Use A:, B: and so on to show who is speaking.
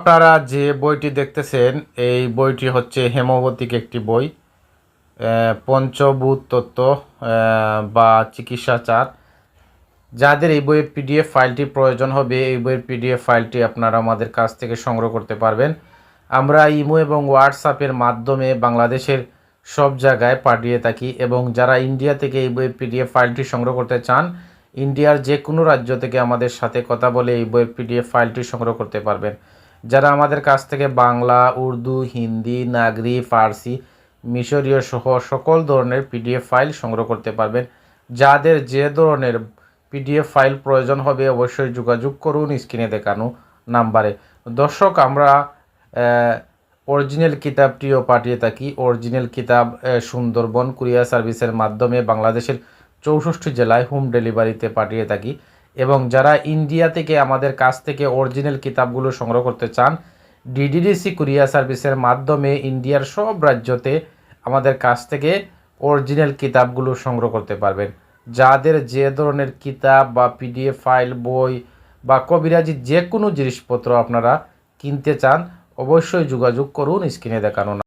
A: আপনারা যে বইটি দেখতেছেন, এই বইটি হচ্ছে হেমবতিক একটি বই পঞ্চভূত তত্ত্ব বা চিকিৎসাচার যাদের এই বইয়ের পিডিএফ ফাইলটি প্রয়োজন হবে, এই বইয়ের পিডিএফ ফাইলটি আপনারা আমাদের কাছ থেকে সংগ্রহ করতে পারবেন। আমরা ইমো এবং হোয়াটসঅ্যাপের মাধ্যমে বাংলাদেশের সব জায়গায় পাঠিয়ে থাকি এবং যারা ইন্ডিয়া থেকে এই বইয়ের পিডিএফ ফাইলটি সংগ্রহ করতে চান, ইন্ডিয়ার যে কোনো রাজ্য থেকে আমাদের সাথে কথা বলে এই বইয়ের পিডিএফ ফাইলটি সংগ্রহ করতে পারবেন। যারা আমাদের কাছ থেকে বাংলা, উর্দু, হিন্দি, নাগরি, ফার্সি, মিশরীয় সহ সকল ধরনের পিডিএফ ফাইল সংগ্রহ করতে পারবেন। যাদের যে ধরনের পিডিএফ ফাইল প্রয়োজন হবে অবশ্যই যোগাযোগ করুন স্ক্রিনে দেখানো নাম্বারে। দর্শক, আমরা অরিজিনাল কিতাবটিও পাঠিয়ে থাকি। অরিজিনাল কিতাব সুন্দরবন কুরিয়ার সার্ভিসের মাধ্যমে বাংলাদেশের চৌষট্টি জেলায় হোম ডেলিভারিতে পাঠিয়ে থাকি। এবং যারা ইন্ডিয়া থেকে আমাদের কাছ থেকে অরিজিনাল কিতাবগুলো সংগ্রহ করতে চান ডিডিডিসি কুরিয়ার সার্ভিসের মাধ্যমে ইন্ডিয়ার সব রাজ্যতে আমাদের কাছ থেকে অরিজিনাল কিতাবগুলো সংগ্রহ করতে পারবেন। যাদের যে ধরনের কিতাব বা পিডিএফ ফাইল বই বা কবিরাজি যে কোনো জিনিসপত্র আপনারা কিনতে চান, অবশ্যই যোগাযোগ করুন স্ক্রিনে দেখানো